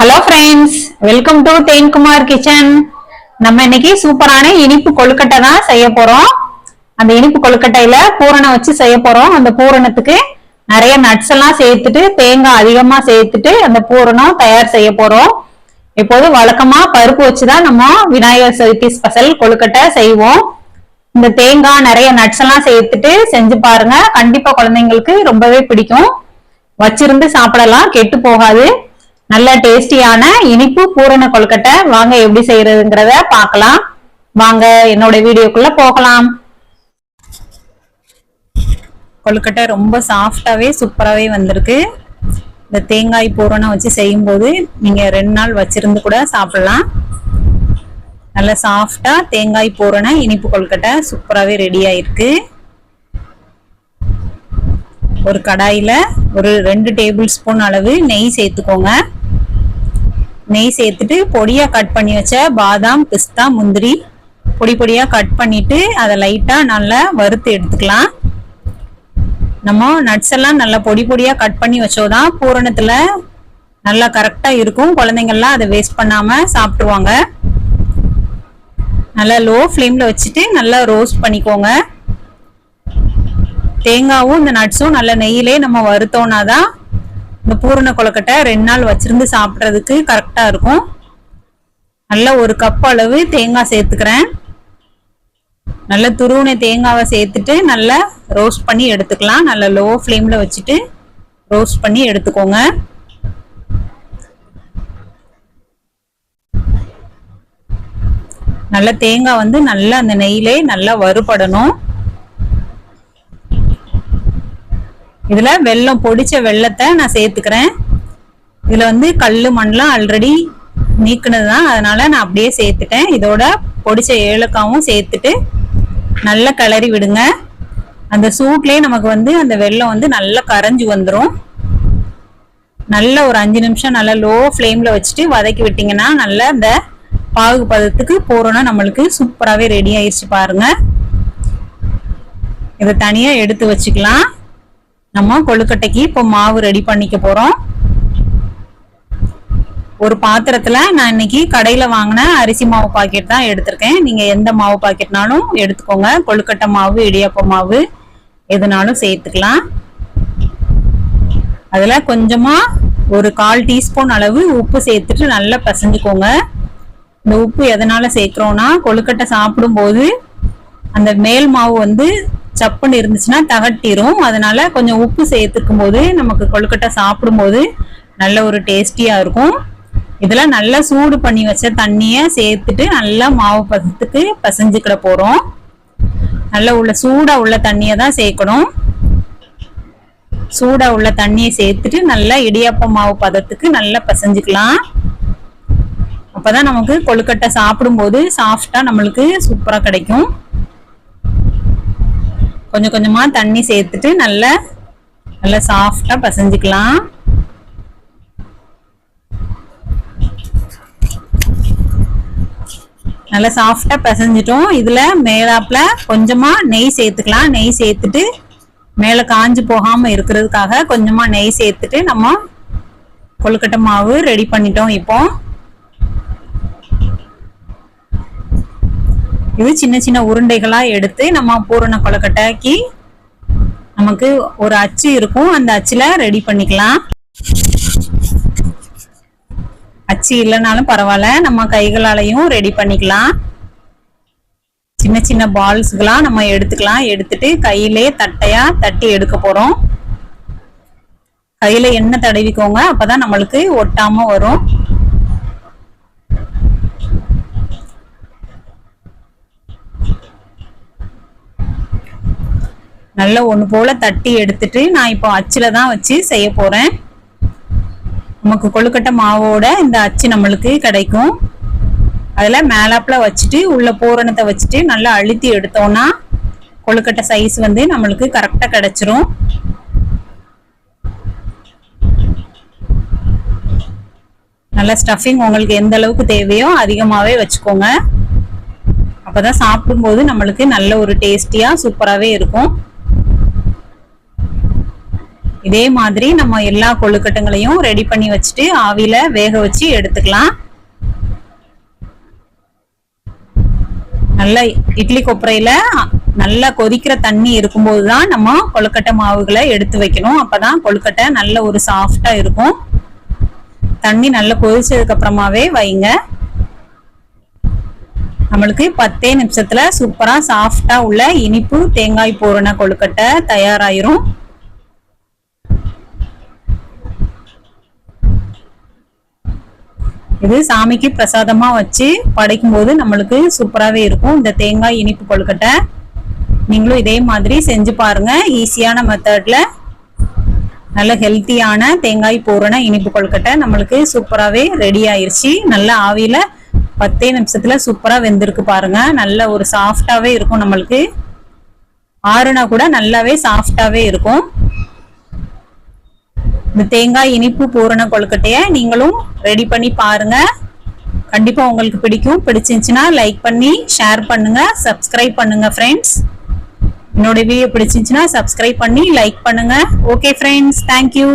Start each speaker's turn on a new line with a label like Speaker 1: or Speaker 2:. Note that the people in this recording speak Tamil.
Speaker 1: Hello friends welcome to Thenkumar kitchen நம்ம இன்னைக்கு சூப்பரான இனிப்பு கொழுக்கட்டை தான் செய்ய போறோம். அந்த இனிப்பு கொழுக்கட்டையில பூரணம் வச்சு செய்ய போறோம். அந்த பூரணத்துக்கு நிறைய நட்ஸ் எல்லாம் சேர்த்துட்டு தேங்காய் அதிகமா சேர்த்துட்டு அந்த பூரணம் தயார் செய்ய போறோம். இப்போது வழக்கமா பருப்பு வச்சுதான் நம்ம விநாயகர் சதுர்த்தி ஸ்பெஷல் கொழுக்கட்டை செய்வோம். இந்த தேங்காய் நிறைய நட்ஸ் எல்லாம் சேர்த்துட்டு செஞ்சு பாருங்க. கண்டிப்பா குழந்தைங்களுக்கு ரொம்பவே பிடிக்கும். வச்சிருந்து சாப்பிடலாம் கெட்டு போகாது. நல்ல டேஸ்டியான இனிப்பு பூரண கொழுக்கட்டை. வாங்க எப்படி செய்யறதுங்கிறத பார்க்கலாம். வாங்க என்னோட வீடியோக்குள்ள போகலாம். கொழுக்கட்டை ரொம்ப சாஃப்டாவே சூப்பராகவே வந்திருக்கு. இந்த தேங்காய் பூரணம் வச்சு செய்யும்போது நீங்க ரெண்டு நாள் வச்சிருந்து கூட சாப்பிடலாம். நல்ல சாஃப்டா தேங்காய் பூரண இனிப்பு கொழுக்கட்டை சூப்பராகவே ரெடி ஆயிருக்கு. ஒரு கடாயில் ஒரு ரெண்டு டேபிள் ஸ்பூன் அளவு நெய் சேர்த்துக்கோங்க. நெய் சேர்த்துட்டு பொடியா கட் பண்ணி வச்ச பாதாம் பிஸ்தா முந்திரி பொடி பொடியா கட் பண்ணிட்டு அதை லைட்டா நல்லா வறுத்து எடுத்துக்கலாம். நம்ம நட்ஸ் எல்லாம் நல்லா பொடி பொடியா கட் பண்ணி வச்சோதான் பூரணத்துல நல்லா கரெக்டா இருக்கும். குழந்தைங்கள்லாம் அதை வேஸ்ட் பண்ணாம சாப்பிட்டுருவாங்க. நல்லா லோ ஃப்ளேம்ல வச்சுட்டு நல்லா ரோஸ்ட் பண்ணிக்கோங்க. தேங்காவும் இந்த நட்ஸும் நல்ல நெய்யிலே நம்ம வறுத்தோன்னா தான் இந்த பூரண கொழுக்கட்டை ரெண்டு நாள் வச்சிருந்து சாப்பிட்றதுக்கு கரெக்டாக இருக்கும். நல்ல ஒரு கப் அளவு தேங்காய் சேர்த்துக்கிறேன். நல்ல துருவின தேங்காவை சேர்த்துட்டு நல்லா ரோஸ்ட் பண்ணி எடுத்துக்கலாம். நல்லா லோ ஃப்ளேமில் வச்சுட்டு ரோஸ்ட் பண்ணி எடுத்துக்கோங்க. நல்ல தேங்காய் வந்து நல்லா அந்த நெய்யிலே நல்லா வறுபடணும். இதில் வெல்லம் பொடிச்ச வெள்ளத்தை நான் சேர்த்துக்கிறேன். இதில் வந்து கல் மண்லாம் ஆல்ரெடி நீக்கினது தான் அதனால் நான் அப்படியே சேர்த்துட்டேன். இதோட பொடிச்ச ஏலக்காவும் சேர்த்துட்டு நல்லா கிளறி விடுங்க. அந்த சூட்லேயே நமக்கு வந்து அந்த வெல்லம் வந்து நல்லா கரைஞ்சி வந்துடும் நல்ல ஒரு அஞ்சு நிமிஷம் நல்லா லோ ஃப்ளேமில் வச்சுட்டு வதக்கி விட்டிங்கன்னா நல்லா அந்த பாகு பதத்துக்கு போகிறோன்னா நம்மளுக்கு சூப்பராகவே ரெடி ஆயிடுச்சு பாருங்கள் இதை தனியாக எடுத்து வச்சுக்கலாம். நம்ம கொழுக்கட்டைக்கு இப்போ மாவு ரெடி பண்ணிக்க போகிறோம் ஒரு பாத்திரத்தில் நான் இன்னைக்கு கடையில் வாங்கின அரிசி மாவு பாக்கெட் தான் எடுத்திருக்கேன். நீங்கள் எந்த மாவு பாக்கெட்னாலும் எடுத்துக்கோங்க. கொழுக்கட்டை மாவு இடியாப்ப மாவு எதுனாலும் சேர்த்துக்கலாம். அதில் கொஞ்சமாக ஒரு கால் டீஸ்பூன் அளவு உப்பு சேர்த்துட்டு நல்லா பிசைஞ்சுக்கோங்க. இந்த உப்பு எதனால் சேர்க்குறோன்னா கொழுக்கட்டை சாப்பிடும்போது அந்த மேல் மாவு வந்து சப்புன்னு இருந்துச்சுன்னா தகட்டிரும். அதனால கொஞ்சம் உப்பு சேர்த்துக்கும் போது நமக்கு கொழுக்கட்டை சாப்பிடும்போது நல்ல ஒரு டேஸ்டியாக இருக்கும். இதெல்லாம் நல்லா சூடு பண்ணி வச்ச தண்ணியை சேர்த்துட்டு நல்லா மாவு பதத்துக்கு பசைஞ்சுக்கிட போகிறோம் நல்ல உள்ள சூடாக உள்ள தண்ணியை தான் சேர்க்கணும். சூடாக உள்ள தண்ணியை சேர்த்துட்டு நல்லா இடியாப்ப மாவு பதத்துக்கு நல்லா பசைஞ்சுக்கலாம். அப்பதான் நமக்கு கொழுக்கட்டை சாப்பிடும்போது சாஃப்டாக நம்மளுக்கு சூப்பராக கிடைக்கும். கொஞ்சம் கொஞ்சமா தண்ணி சேர்த்துட்டு நல்லா நல்லா சாஃப்டா பசைஞ்சுக்கலாம். நல்லா சாஃப்டா பசைஞ்சிட்டோம். இதுல மேலாப்புல கொஞ்சமா நெய் சேர்த்துக்கலாம். நெய் சேர்த்துட்டு மேல காஞ்சு போகாம இருக்கிறதுக்காக கொஞ்சமா நெய் சேர்த்துட்டு நம்ம கொழுக்கட்டை மாவு ரெடி பண்ணிட்டோம் இப்போ. இது சின்ன சின்ன உருண்டைகளாக எடுத்து நம்ம பூரண கொலக்கட்டைக்கு நமக்கு ஒரு அச்சு இருக்கும். அந்த அச்சில் ரெடி பண்ணிக்கலாம். அச்சு இல்லைனாலும் பரவாயில்ல. நம்ம கைகளாலையும் ரெடி பண்ணிக்கலாம். சின்ன சின்ன பால்ஸ்களாம் நம்ம எடுத்துக்கலாம். எடுத்துட்டு கையிலே தட்டையா தட்டி எடுக்க போறோம். கையில எண்ணெய் தடவிக்கோங்க. அப்பதான் நம்மளுக்கு ஒட்டாம வரும். நல்ல ஒன்று போல தட்டி எடுத்துட்டு நான் இப்போ அச்சில் தான் வச்சு செய்ய போகிறேன் நமக்கு கொழுக்கட்டை மாவோட இந்த அச்சு நம்மளுக்கு கிடைக்கும். அதில் மேலாப்பில் வச்சுட்டு உள்ள பூரணத்தை வச்சுட்டு நல்லா அழுத்தி எடுத்தோம்னா கொழுக்கட்டை சைஸ் வந்து நம்மளுக்கு கரெக்டாக கிடைச்சிரும். நல்ல ஸ்டஃபிங் உங்களுக்கு எந்த அளவுக்கு தேவையோ அதிகமாகவே வச்சுக்கோங்க. அப்போதான் சாப்பிடும்போது நம்மளுக்கு நல்ல ஒரு டேஸ்டியாக சூப்பராகவே இருக்கும். இதே மாதிரி நம்ம எல்லா கொழுக்கட்டைங்களையும் ரெடி பண்ணி வச்சுட்டு ஆவியில வேக வச்சு எடுத்துக்கலாம். நல்ல இட்லி கொப்பரையில நல்லா கொதிக்கிற தண்ணி இருக்கும்போது தான் நம்ம கொழுக்கட்டை மாவுகளை எடுத்து வைக்கணும். அப்பதான் கொழுக்கட்டை நல்ல ஒரு சாஃப்டா இருக்கும். தண்ணி நல்லா கொதிச்சதுக்கு அப்புறமாவே வைங்க. நம்மளுக்கு பத்தே நிமிஷத்துல சூப்பரா சாஃப்டா உள்ள இனிப்பு தேங்காய் பூரண கொழுக்கட்டை தயாராயிரும். இது சாமிக்கு பிரசாதமாக வச்சு படைக்கும் போது நம்மளுக்கு சூப்பராகவே இருக்கும். இந்த தேங்காய் இனிப்பு கொழுக்கட்டை நீங்களும் இதே மாதிரி செஞ்சு பாருங்கள் ஈஸியான மெத்தடில் நல்ல ஹெல்த்தியான தேங்காய் பூரண இனிப்பு கொழுக்கட்டை நம்மளுக்கு சூப்பராகவே ரெடி ஆயிடுச்சு நல்ல ஆவியில் பத்தே நிமிஷத்தில் சூப்பராக வெந்திருக்கு பாருங்கள் நல்ல ஒரு சாஃப்டாகவே இருக்கும் நம்மளுக்கு. ஆறுனா கூட நல்லாவே சாஃப்டாகவே இருக்கும். இந்த தேங்காய் இனிப்பு பூரண கொழுக்கட்டைய நீங்களும் ரெடி பண்ணி பாருங்க. கண்டிப்பா உங்களுக்கு பிடிக்கும். பிடிச்சிருந்துச்சுன்னா லைக் பண்ணி ஷேர் பண்ணுங்க சப்ஸ்கிரைப் பண்ணுங்க ஃப்ரெண்ட்ஸ் என்னோட வீடியோ பிடிச்சிருந்துச்சுன்னா சப்ஸ்கிரைப் பண்ணி லைக் பண்ணுங்க. Okay friends thank you